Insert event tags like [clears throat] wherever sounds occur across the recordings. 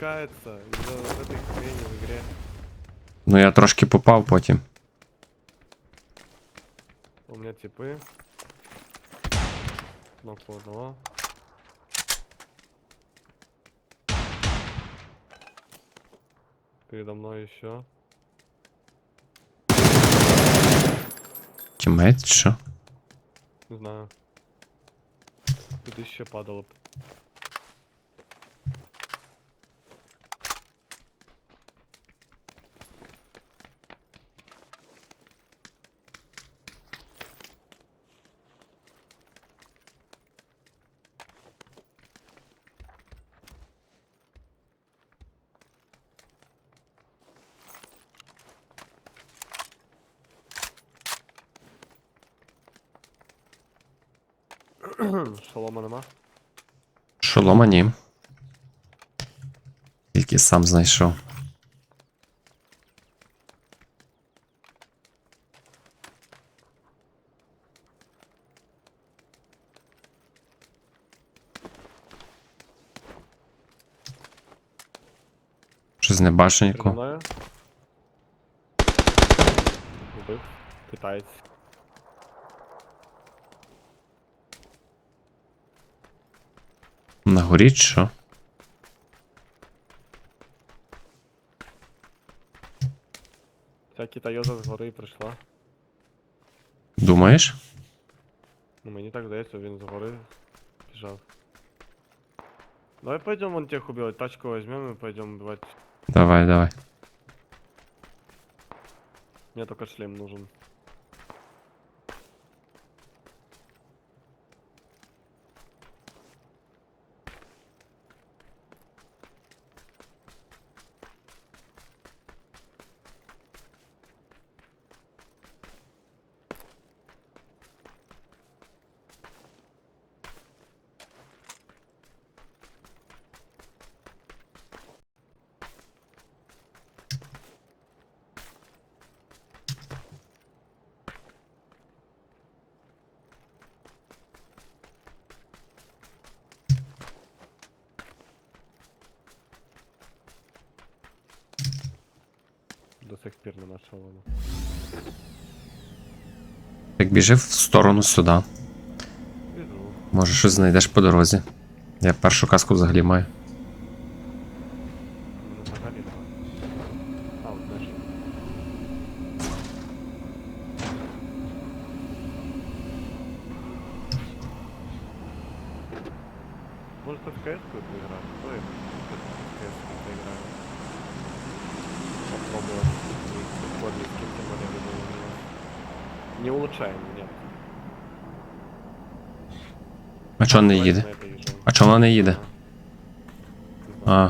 Из-за вот этой хрени в игре. Ну я трошки попав потім. У меня типы. Кнопку одного. Передо мной еще. Тімейт, чи що? Не знаю. Тут еще падало. [clears throat] Шолома нема. Шолома ні. Тільки сам знайшов. Щось не бачу нікого. Убив. Китаєць. На горі чи що? Ця китайоза згори прийшла. Думаєш? Ну мені так здається, він згори біжав. Давай пойдем вон тех убивать, тачку возьмем и пойдем убивать. Давай, давай. Мне только шлем нужен. Сих пір воно. Так біжи в сторону сюди. Біжу. Може щось знайдеш по дорозі. Я першу каску взагалі маю. Ну, взагалі так. А, от знаєш. Может в КС-ку поиграть? Кто я в КС-ку поиграю? Попробовать. Исходный скин, тем более, выдал у меня. Не улучшаем, нет. А чого не їде? А чого вона не їде? А,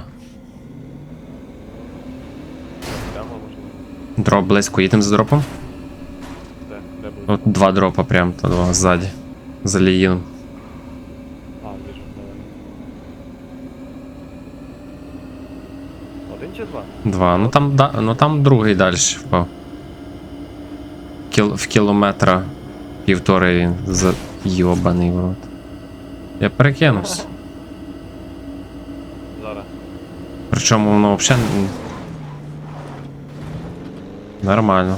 Прямо можна? дроп близько. Їдемо за дропом? Де? Де буде? От два дропа прям то два ззаді. За ліїном. А, вижу, давай. Один чи два? Два. Ну там, да, ну там другий далі впав. Кіл, в кілометра півтори він за йобаний в рот. Я перекинувся. Зараз. Причому воно взагалі. Нормально.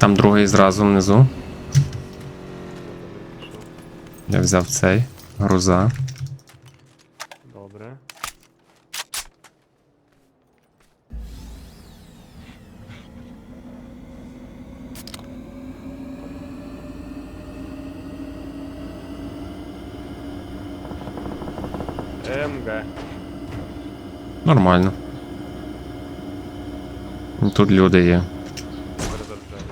Там другий зразу внизу. Я взяв цей. Груза. Добре. МГ. Нормально. Тут люди є. Перезаряджаю.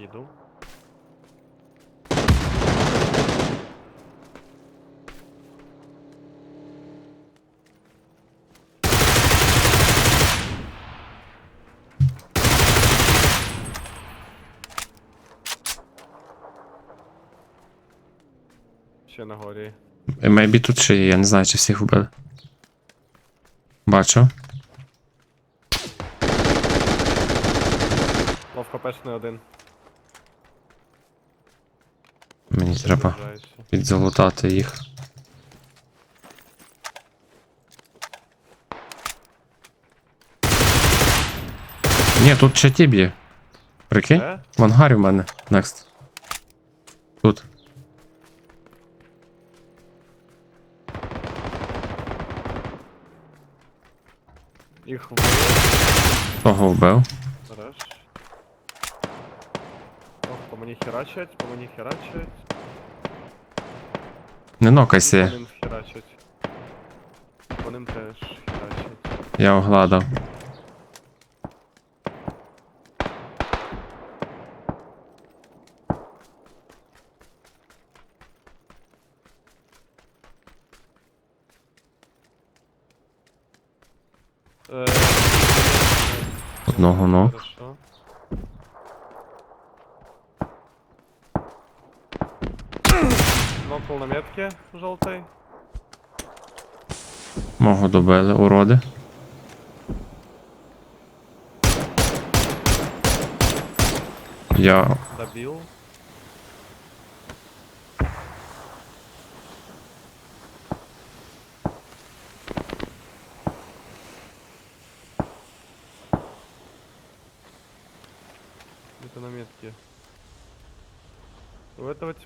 Їду. Ще на горі. Мейбі тут ще є, я не знаю, чи всіх вбили. Бачу. Лов КПшний один. Мені треба підзалутати їх. Ні, тут ще тіп є. Прикинь? Де? В ангарі в мене. Next. Тут. Їх вбив. Того вбив. Хорош. Ох, по мені херачать, по мені херачать. Не нокайся, По ним херачать. По ним теж херачать. я огладав. Е, Одного ног. Хорошо. Нокнул на метке желтой. Мого добили, уроди. Я Добил. Это на метке.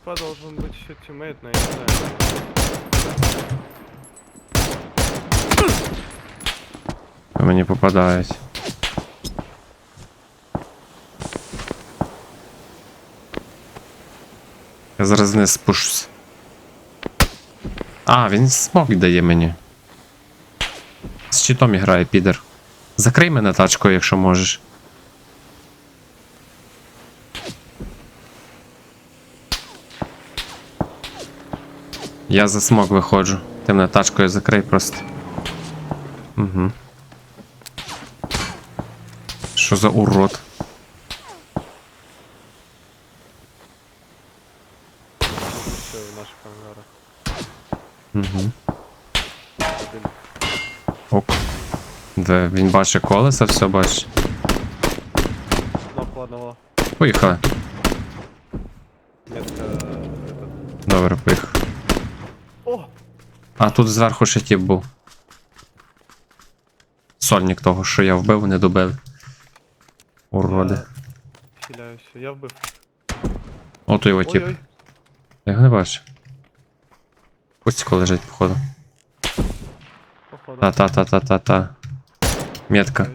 Типа должен быть еще тиммейт, но я не знаю. мені попадають. Я зараз не спушусь. А, він смок дає мені. З щитом грає, підер. Закрий мене тачкою, якщо можеш. Я за смок виходжу. Ти мене тачкою закрий просто. Угу. Що за урод? Все в наших ангарах. Угу. Один. Ок. Де він бачить колеса, все бачить. Нокнул одного. Поїхали. Метка. Добре, поїхали. А тут зверху ще тіп був. Сольник того, що я вбив, не добив. Уроди. Я хиляюся. Я вбив. От його тіп. Я його не бачу. Пустіко лежить, походу. Походу. Та-та-та-та-та-та. Метка.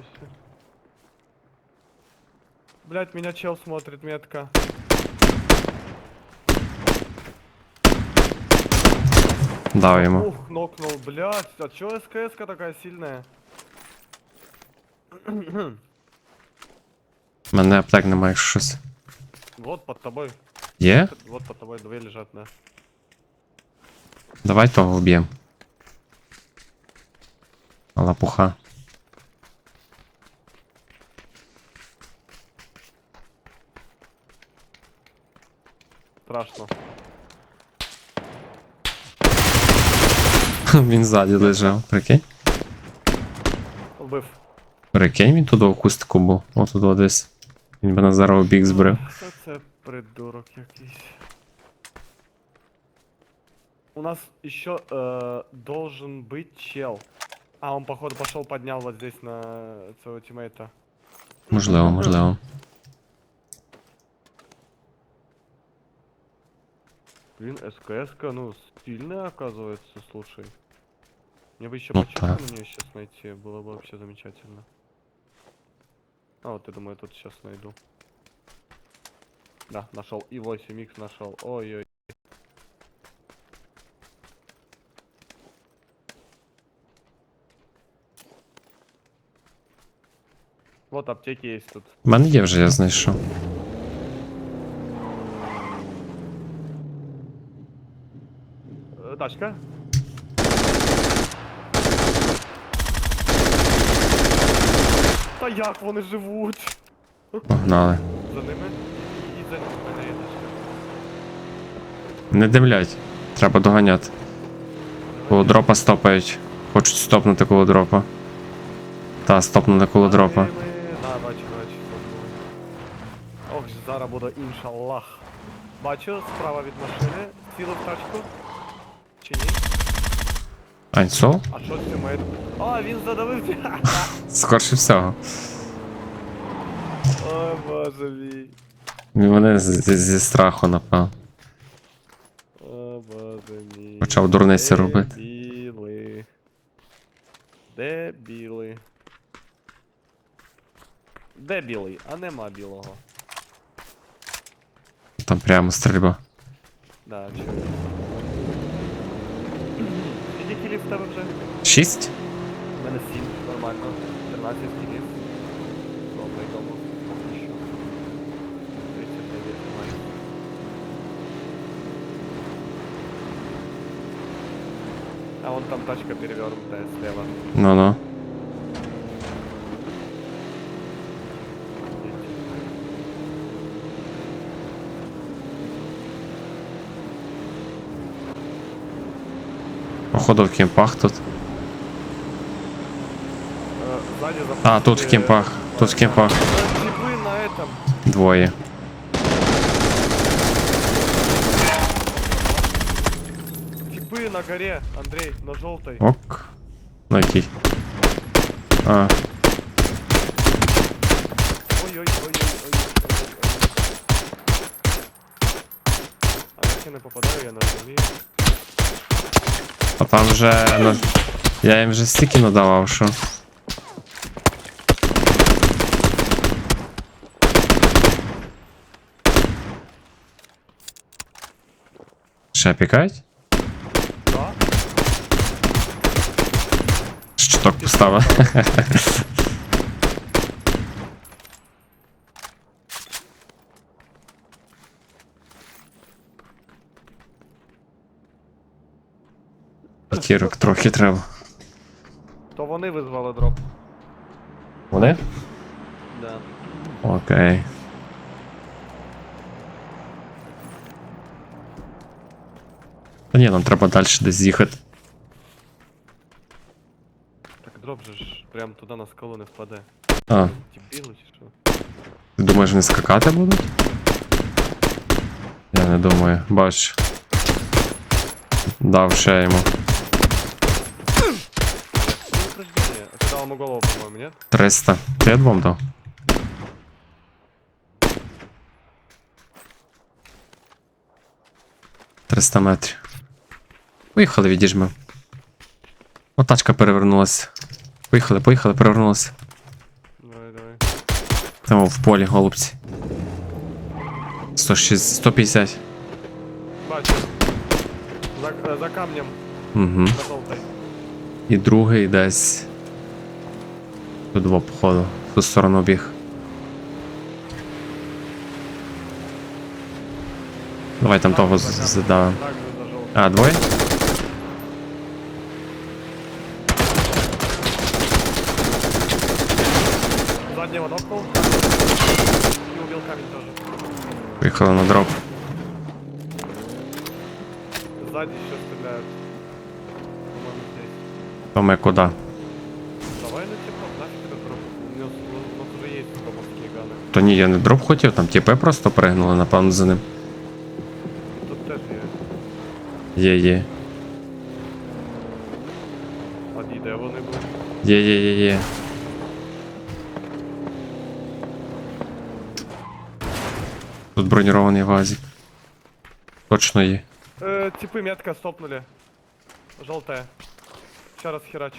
Блять, меня чел смотрит, метка. Дав йому. Ух, нокнул, блять. А чё СКС-ка такая сильная? Мене аптек немає щось. вот под тобой. Є? Вот под тобой две лежат, да. Давай того вб'єм. Лапуха. Страшно. [laughs] Він ззаді лежав. Прикинь? Вбив. Прикинь, він туди в кустику був. От туди десь. Він би на зараз бік збрив. Що це придурок якийсь. У нас еще э, должен быть чел. А, он походу пошел поднял вот здесь на своего тиммейта. Можливо, можливо. Блин, СКС, ну, стильная оказывается, слушай. Мне бы еще Ну почему на нее сейчас найти, было бы вообще замечательно. А вот я думаю, тут сейчас найду. Да, нашел. И 8 x нашел. Ой-ой. Вот аптеки есть тут. Мене є вже, я знайшов. Э. Та як вони живуть? Погнали. За ними? І за ними мене є. Не димлять. Треба доганяти. Коло дропа стопають. Хочуть стопнути коло дропа. Та, стопнули коло дропа. Да, бачу, бачу. Ох, зараз буде іншаллах. Бачу, справа від машини. Цілу тачку. Чи ні? Аньсол? А що це має? А, він задавився. Скорше всього. Ой, боже мій. Вони з- з- зі страху напав. О, боже мій. Почав дурниці робити. Дебіли. Дебіли. Де білий? А нема білого. Там прямо стрільба. Да, чую. Скільки кілів в тебе вже? Шість? У мене сім, нормально. 13 кілів. Добре, добре. Поки що. 39 маю. А вон там тачка перевернутая слева. Ну-ну. Походу в кемпах тут. А, тут в кемпах. Тут в кемпах. Двоє. Типы на горе, Андрей, на желтой. Ок. На який? А, Ой-ой-ой-ой-ой. А я попадаю, я на землі. А там вже. на- Я їм вже стільки надавав, що. Ще пікають? Що так поставив. [laughs] Кірок трохи треба. То вони визвали дроп. Вони? Да. Окей. Та ні, нам треба далі десь з'їхати. Так дроп же ж прям туди на скалу не впаде. А, Ті бігли чи що? ти думаєш, вони скакати будуть? Я не думаю, бач. Дав ще йому. Ему голову, по-моему, нет? 300. Ти двом дав? Триста метрів. Поїхали, відіжми. О, тачка перевернулася. Поїхали, поїхали, перевернулася. Давай, давай. Там в полі, голубці. 160, 150. Бачу. За, за камнем, Угу. желтой. І другий десь. Тут два походу. В ту сторону біг. Давай там того задавим. А, двоє? Заднего нокнул. И убил камень тоже. Поїхали на дроп. Сзади еще стреляют. По-моему, здесь. То ми То ні, я не дроп хотів, там тіпи просто пригнули, напевно, за ним. Тут теж є. Є, є. А де вони були? Є, є, є, є. Тут бронірований вазик. Точно є. Э, типы метка стопнули. Желтая. Сейчас раз херачу.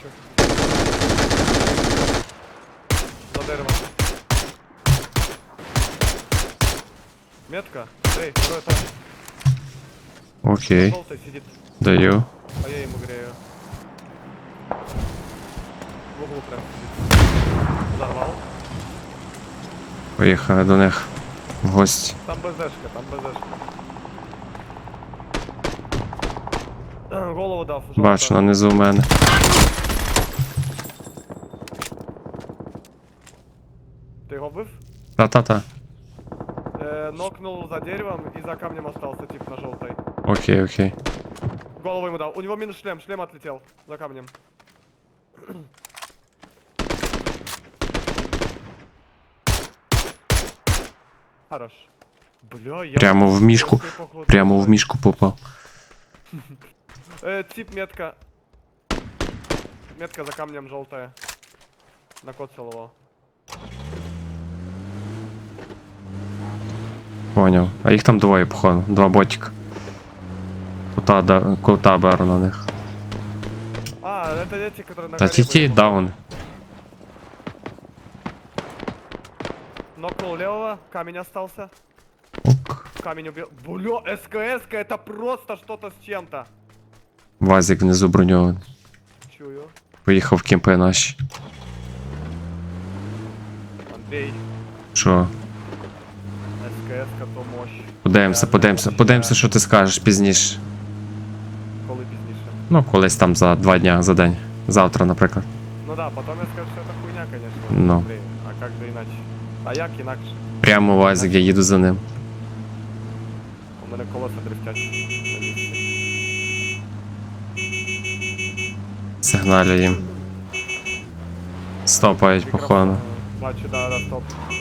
За деревом. Метка. Эй, второй этаж. Окей, Желтый сидит, даю. а я ему грею. В углу прям сидит. Взорвал. Поїхали до них в гості. Там БЗшка, там БЗшка. [clears throat] Голову дав. жовта. Бачу, нанизу в мене. Ты его вбив? Та-та-та. Нокнул за деревом и за камнем остался, тип на желтой. Окей, окей. Голову ему дал. У него минус шлем, шлем отлетел за камнем. [clears throat] Хорош. Бля, я... Прямо в походу- Прямо в мішку попав. [laughs] Э, тип метка. Метка за камнем желтая. Накоцал его. Поняв. А їх там двоє, походу. Два ботика. Кута, да, кута беру на них. А, это эти, которые на Та горе ті ті были. даун. Нокнул левого, камень остался. Ок. Камень убил. Бля, СКС, это просто что-то с чем-то. Вазик внизу броньований. Чую. Поїхав в кімпи наші. Андрей, Що? СКС, то мощь. Подивимося, подивимося, подивимося, що ти скажеш пізніше. Коли пізніше. Ну, колись там за два дня, за день. Завтра, наприклад. Ну да, потом я скажу, что это хуйня, конечно. Ну. А как же иначе? А як інакше? Прямо Вазик, я їду за ним. У мене колеса дрифтять. Сигналю їм. Стопають, походу. Бачу, да, да, стоп. Ні.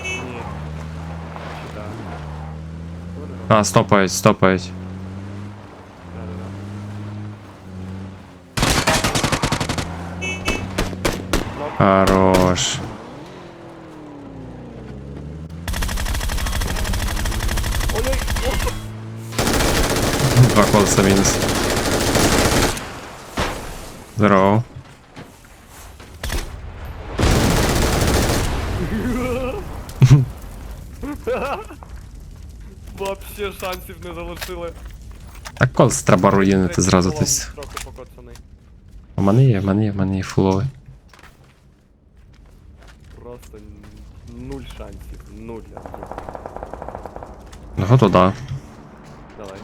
Бачу, да. Курва. А, стопають, стопають. Да, да, да. Нок. Хорош. Ой-ой, ой. Два колеса мінус. Здорово. [laughs] Вообще шансів не залишили. Так колес треба руїнити Третій зразу колон тось. трохи покоцаний. У мене є, в мене є, в мене є фуловий. Просто н- нуль шансів. Нуль. я скажу. Ну, то да. Давай.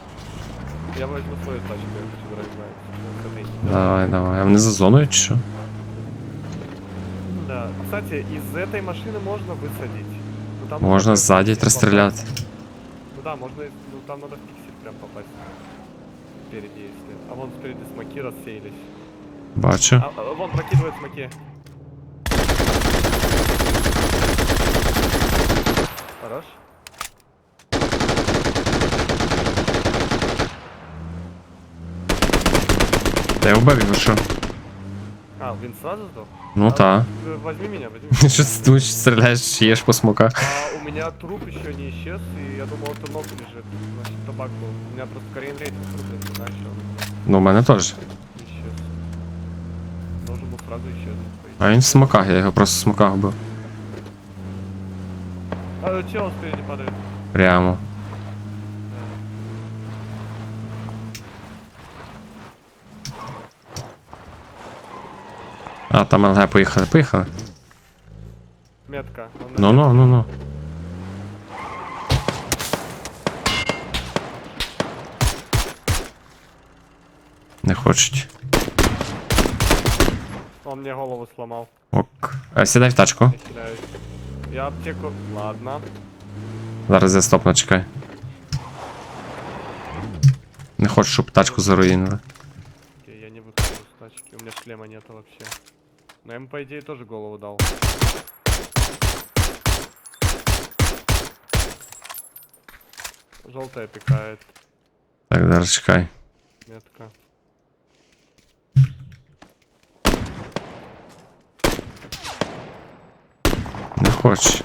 Я возьму свою тачку, я хочу драйвать. Давай, давай. А вони за зоною чи що? Да. Кстати, из этой машины можно высадить. Ну, там Можна надо ззаді попасть. розстріляти. Ну да, можно, ну там надо в пиксель прям попасть. Спереди, если. А вон спереди смоки рассеялись. Бачу. А, а, вон прокидывает смоки. Хорош. Та я вбив його, що? А, він сразу сдох? Ну А, та. э, Возьми меня, возьми меня. [laughs] Що ти думаєш, стріляєш, їш по смоках? А у меня труп еще не исчез, и я думал, это ног лежит. Значит, табак был. У меня просто Korean рейтинг рублен, знаешь, он Ну, у мене теж. исчез. Должен был сразу исчезнуть. по идее. А він в смоках, я його просто в смоках вбив. А, чел спереди падает. Прямо. А, там ЛГ поїхали, поїхали. Метка. Ну, ну, ну, ну. Не хочуть. Он мне голову сломал. Ок. А, сідай в тачку. Я кидаюсь. Я аптеку... Ладно. Зараз я стопну, чекай. Не хочу, щоб тачку заруїнили. Окей, я не выхожу с тачки. У меня шлема нету вообще. Но я ему, по идее, тоже голову дал. Желтая пикает. Так, зараз чекай. Метка. Не хоче.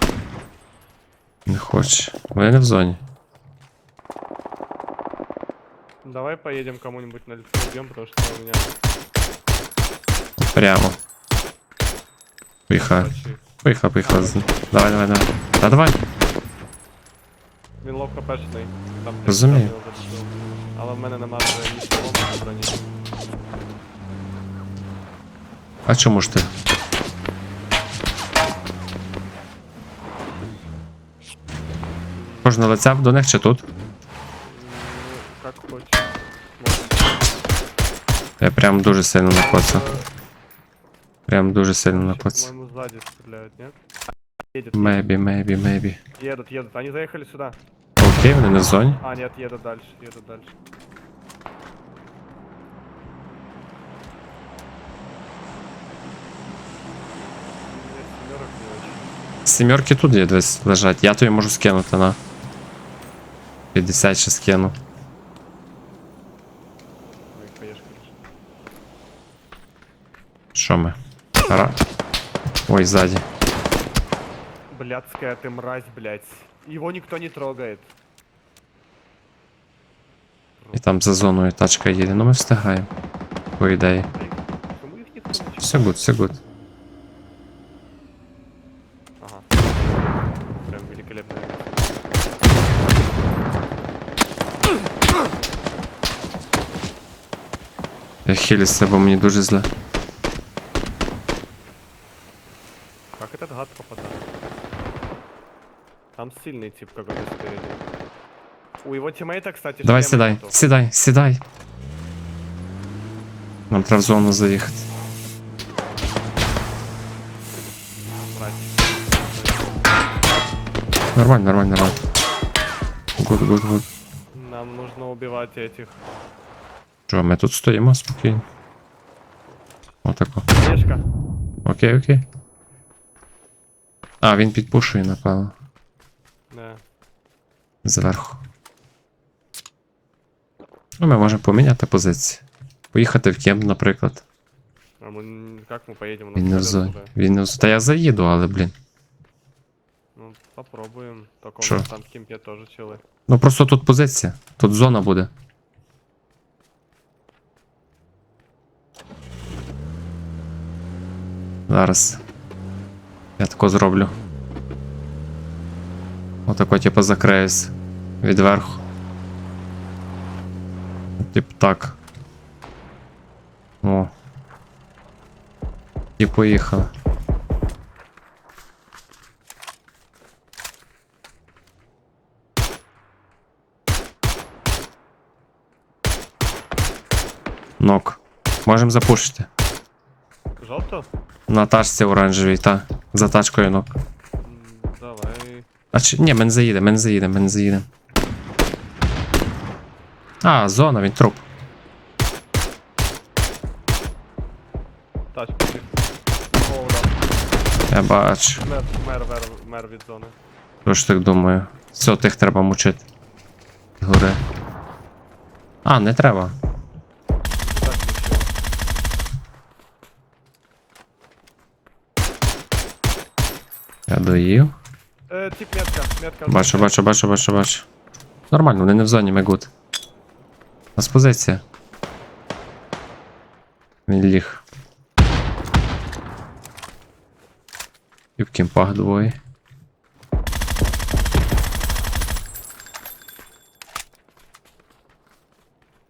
Не хоче. Вони не в зоні. Давай поедем кому-нибудь на лицо убьем, потому что у меня... Прямо. Поїхали. Бачу. Поїхали, поїхали. Давай, давай, давай. Та давай. Він лов хпшний. Там Розумію. Але в мене нема вже ні шолому, ні броні. А чому ж ти? Кожна лиця до них чи тут? Как хочешь. Я прям дуже сильно накоцав. Прям дуже сильно накоцав сзади стреляют, нет? Едет. Maybe, maybe, maybe. Едут, едут. Они заехали сюда. Окей, вони на зоні. А, нет, едут дальше, едут дальше. Семерки тут є десь лежать. Я-то ее могу скинуть, она. 50 ще скину. Що мы. Ра... Ой, ззаді. Блядская ты мразь, блядь. Его никто не трогает. І там за зоною тачка їде. Ну ми встигаємо. По ідеї. Почему их никто не чекает? Все гуд, все гуд. Ага. Прям великолепно. Я хилюся, бо мені дуже зле. этот гад попадает? Там сильный тип какой-то спереди. У его тиммейта, кстати, Давай шлема сідай, нету. сідай, сідай. Нам треба в зону заїхати. Мразь. Нормально, нормально, нормально. Гуд, гуд, гуд. Нам нужно убивать этих. Що, ми тут стоїмо спокійно. Отако. Мешка. Окей, окей. А, він підпушує, напевно. Да. Зверху. Ну, ми можемо поміняти позиції. Поїхати в кемп, наприклад. А мы н- как мы поедем? У нас Він не в полет зоні. туда. Він не в зоні. Та я заїду, але, блін. Ну, попробуем. Только Шо? у нас там в кемпе тоже челы. Ну просто тут позиція. Тут зона буде. Зараз. Я тако зроблю. Отако, типу, закриюсь відверху. Типу так. О. І поїхали. Нок. Можемо запушити. Желто? На оранжевій, та. За тачкою. М, Давай. А чи. Ні, ми не заїдемо, ми не заїдемо, ми не заїдемо. А, зона, він труп. Тачка. О, да. Я бачу. Мер, мер, мер, мер від зони. Тож так думаю. Все, тих треба мучити. Гори. А, не треба. Так, нічого. Я доїв. Е, тип метка, метка. Бачу, бачу, бачу, бачу, бачу. Нормально, вони не в зоні, ми гуд. У нас позиція. Він ліг. І в кімпах двоє.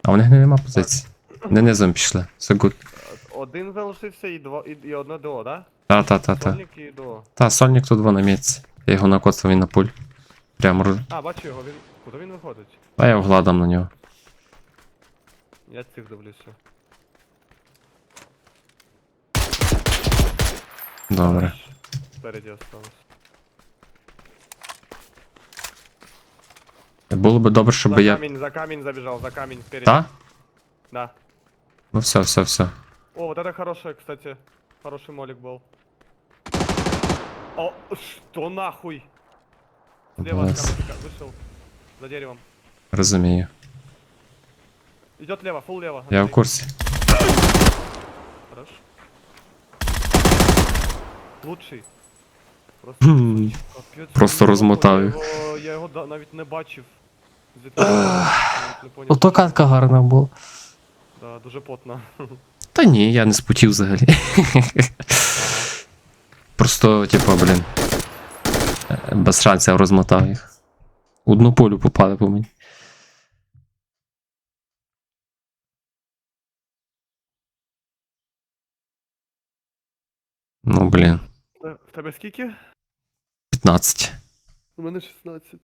А у них нема позиції. Не низом пішли. Все гуд. Один залишився і, дво, і, і одне ДО, да? Та, та, та, та. Сольник і ДО. Та, сольник тут во на місці. Я його накоцав він на пуль. Прямо роз... А, бачу його, він. Куди він виходить? А я вгладам на нього. Я цих дивлюся. Добре. Спереді осталось. Було би добре, щоб за я. камінь, за камінь забіжав, за камінь спереді. Та? Да. Ну все, все, все. О, вот это хорошая, кстати. Хороший молик был. О, что нахуй? Слева Класс. с камушка вышел. За деревом. Розумію. Идет лево, фул лево. Я в Андрей. курсі. Хорош. Лучший. Просто, Хм. капець, Просто він розмотав я його- Я його да- навіть не бачив. Звідти навіть не поняв. Ото катка гарна була. Да, дуже потно. Та ні, я не спотів взагалі. Просто, типу, блін. Без шансів розмотав їх. Одну полю попали по мені. Ну, блін. Е, В тебе скільки? 15. У мене 16.